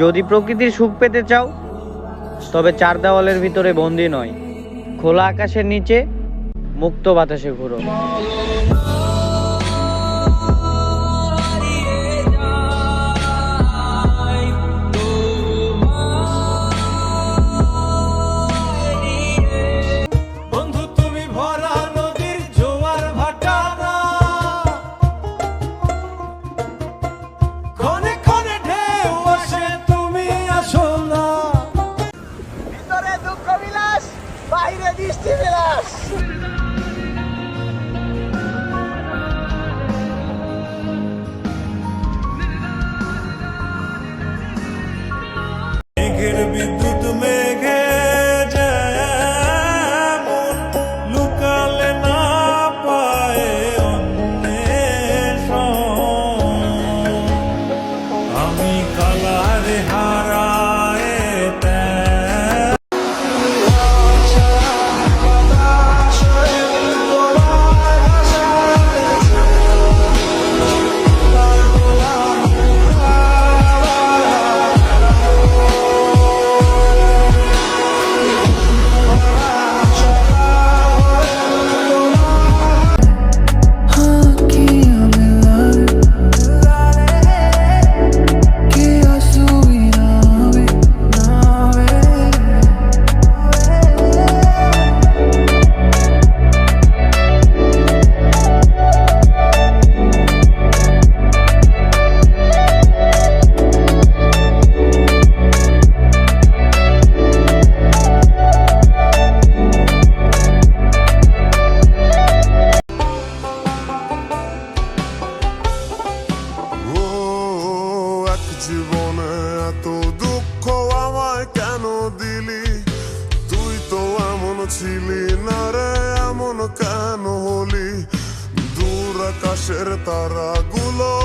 যদি প্রকৃতির সুখ পেতে চাও, তবে চার দেওয়ালের ভিতরে বন্দি নয়। খোলা আকাশের নিচে মুক্ত বাতাসে ঘুরো। দৃষ্টি বিলাস মেঘের বিদ্যুৎ জীবনে এত দুঃখ আমায় কেন দিলি? তুই তো এমন ছিলি, না রে এমন কেন হলি? দূর আকাশের তারাগুলো